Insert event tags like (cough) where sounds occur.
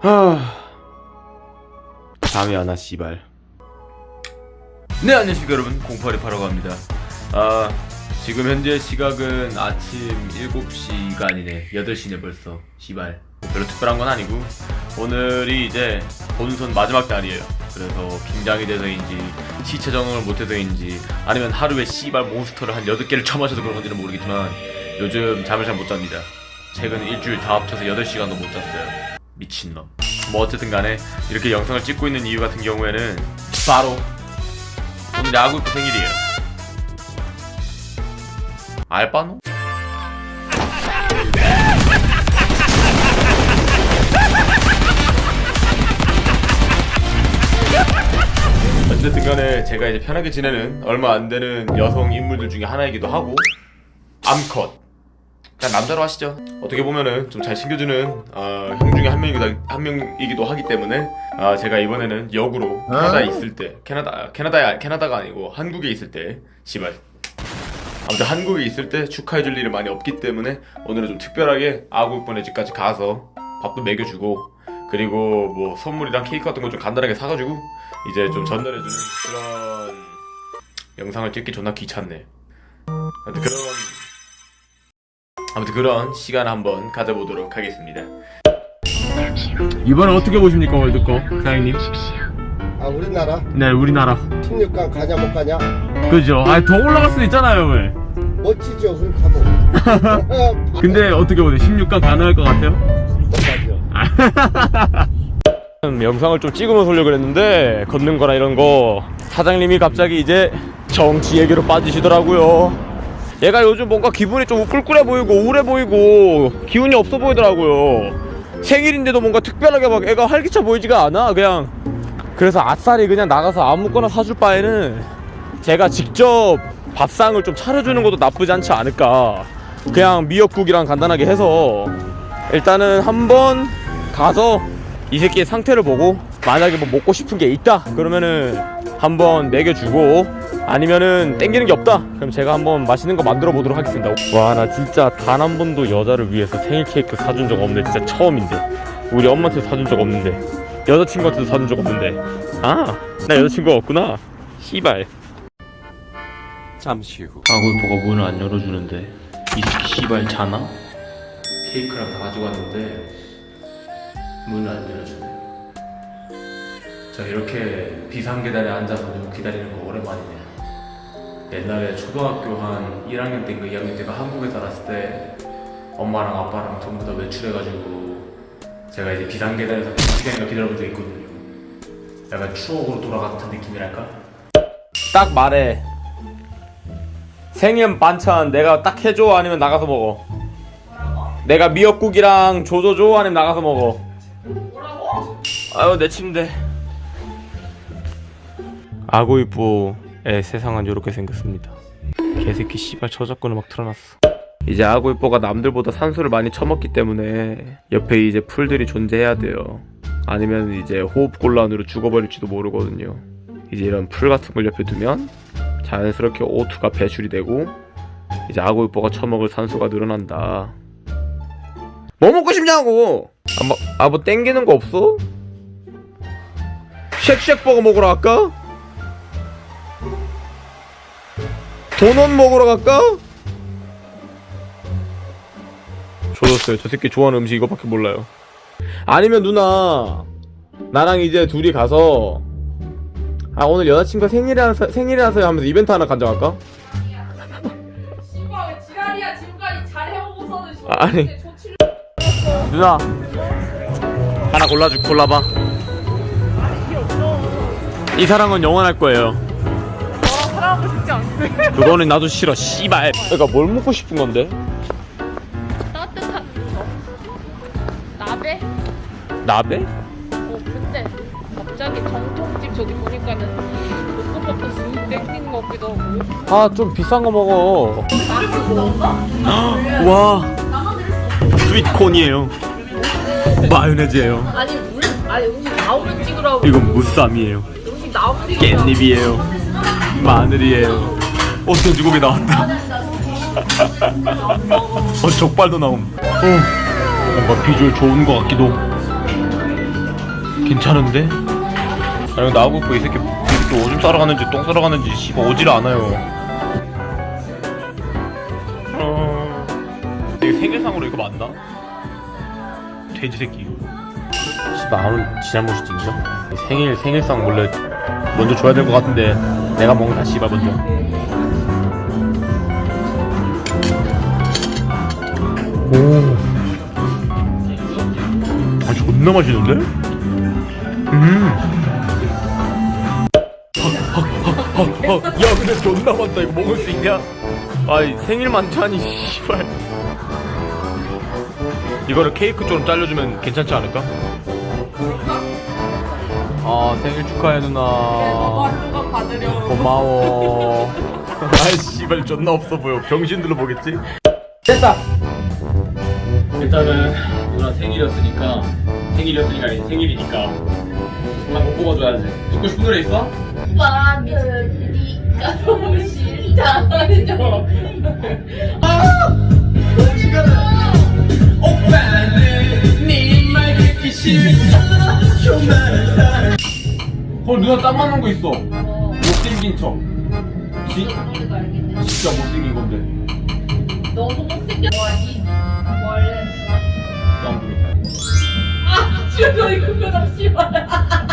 하... 잠이 안 와 씨발. 네 안녕하십니까 여러분. 0828라고 합니다. 아 지금 현재 시각은 아침 7시가 아니네 8시네 벌써. 씨발. 뭐 별로 특별한 건 아니고. 오늘이 이제 본선 마지막 날이에요. 그래서 긴장이 돼서인지 시체 적응을 못해서인지 아니면 하루에 씨발 몬스터를 한 8개를 쳐마셔서 그런 건지는 모르겠지만 요즘 잠을 잘 못 잡니다. 최근 일주일 다 합쳐서 8시간도 못 잤어요. 미친놈 뭐 어쨌든 간에 이렇게 영상을 찍고 있는 이유 같은 경우에는 바로 오늘 야구부 생일이에요 알바노? 어쨌든 간에 제가 이제 편하게 지내는 얼마 안 되는 여성 인물들 중에 하나이기도 하고 암컷 그냥 남자로 하시죠. 어떻게 보면은 좀 잘 챙겨주는 어, 형 중에 한 명이기도 한 명이기도 하기 때문에 아, 제가 이번에는 역으로 캐나다에 있을 때 캐나다 캐나다야 캐나다가 아니고 한국에 있을 때 씨발 아무튼 한국에 있을 때 축하해줄 일이 많이 없기 때문에 오늘은 좀 특별하게 아구육번의 집까지 가서 밥도 먹여주고 그리고 뭐 선물이랑 케이크 같은 거 좀 간단하게 사가지고 이제 좀 전달해주는 그런 영상을 찍기 존나 귀찮네. 아무튼 그런 아무튼 그런 시간 한번 가져보도록 하겠습니다. 이번에 어떻게 보십니까 월드컵 사장님? 아 우리나라 네 우리나라 16강 가냐 못 가냐 그죠? 아더 올라갈 수도 있잖아요 왜? 멋지죠 그렇게 하면 (laughs) 근데 어떻게 보세요? 16강 가능할 것 같아요? 못가죠 영상을 좀 찍으면서 올려고 그랬는데 걷는 거나 이런 거 사장님이 갑자기 이제 정치 얘기로 빠지시더라고요 얘가 요즘 뭔가 기분이 좀 꿀꿀해 보이고 우울해 보이고 기운이 없어 보이더라고요. 생일인데도 뭔가 특별하게 막 애가 활기차 보이지가 않아 그냥. 그래서 아싸리 그냥 나가서 아무거나 사줄 바에는 제가 직접 밥상을 좀 차려주는 것도 나쁘지 않지 않을까. 그냥 미역국이랑 간단하게 해서 일단은 한번 가서 이 새끼의 상태를 보고 만약에 뭐 먹고 싶은 게 있다 그러면은 한번 먹여주고 아니면은 땡기는 게 없다. 그럼 제가 한번 맛있는 거 만들어 보도록 하겠습니다. 와 나 진짜 단 한 번도 여자를 위해서 생일 케이크 사준 적 없는데 진짜 처음인데. 우리 엄마한테 사준 적 없는데. 여자친구한테도 사준 적 없는데. 아 나 여자친구가 없구나. 씨발. 잠시 후. 아굴보가 문을 안 열어주는데. 이 새끼 씨발 자나? 케이크랑 다 가지고 왔는데 문을 안 열어주네 자 이렇게 비상계단에 앉아서 좀 기다리는 거 오랜만이네 옛날에 초등학교 한 1학년 때인가 2학년 때가 한국에 살았을 때 엄마랑 아빠랑 전부 다 외출해가지고 제가 이제 비상계단에서 2시간인가 기다려본 적이 있거든요. 약간 추억으로 돌아갔던 느낌이랄까? 딱 말해. 생일 반찬 내가 딱 해줘 아니면 나가서 먹어. 내가 미역국이랑 조져줘 아니면 나가서 먹어. 뭐라고? 아유 내 침대 아고이뽀의 세상은 이렇게 생겼습니다 개새끼 씨발 저작권을 막 틀어놨어 이제 아고이뽀가 남들보다 산소를 많이 처먹기 때문에 옆에 이제 풀들이 존재해야 돼요 아니면 이제 호흡곤란으로 죽어버릴지도 모르거든요 이제 이런 풀 같은 걸 옆에 두면 자연스럽게 O2가 배출이 되고 이제 아고이뽀가 처먹을 산소가 늘어난다. 뭐 먹고 싶냐고? 아 뭐, 아, 뭐 땡기는 거 없어? 쉑쉑 버거 먹으러 갈까? 도넛 먹으러 갈까? 조졌어요. 저 새끼 좋아하는 음식 이거밖에 몰라요. 아니면 누나 나랑 이제 둘이 가서 아 오늘 여자친구 생일이라서 생일이라서 하면서 이벤트 하나 간정할까? 씨발 왜 지랄이야 지금까지 잘 해오고서는 지금 아니. 조치를 누나 하나 골라줄 골라봐 이 사랑은 영원할 거예요 그거는 나도 싫어 씨발. 그러니까 뭘 먹고 싶은 건데? 따뜻한 거? 나베? 나베? 어 근데 갑자기 정통집 저기 보니까는 볶음밥도 쓱 땡기는 것 같기도 하고. 아 좀 비싼 거 먹어? 와. 스윗콘이에요. 마요네즈예요. 아니 물? 아니 음식 나오면 찍으라고. 이건 무쌈이에요. 음식 나오면 깻잎이에요. 마늘이에요 어 돼지고기 나왔다 어 족발도 나옴 어 뭔가 비주얼 좋은 것 같기도 괜찮은데? 아니 나하고 있고 이 새끼 이 새끼 오줌 싸러 가는지 똥 싸러 가는지 씨발 오질 않아요 어... 이게 생일상으로 이거 맞나? 돼지 새끼 씨발 아무 지 잘못이지 이거? 생일 생일상 원래 먼저 줘야 될 것 같은데 내가 먹는 다 씨발 먼저 오 아, 존나 맛있는데? 음. 야, 근데 존나 많다. 이거 먹을 수 있냐? 아이, 생일 만찬이, 씨발. 이거를 케이크처럼 잘려주면 괜찮지 않을까? 아, 생일 축하해, 누나. 조각 받으려고. 고마워. (laughs) 아이, 씨발, 존나 없어 보여. 병신들로 보겠지? 됐다. 일단은 누나 생일이었으니까 생일이었으니까 아니 생일이니까 한번 뽑아줘야지 듣고 싶은 노래 있어? 네가 너무 싫다죠. 오빠는 네말 듣기 싫다 어 누나 딱 맞는 거 있어 못생긴 척 지, 진짜 못생긴 건데 너무 못생겨. 와 이 원래. 아, 지금 너희 그거 좀 씨발.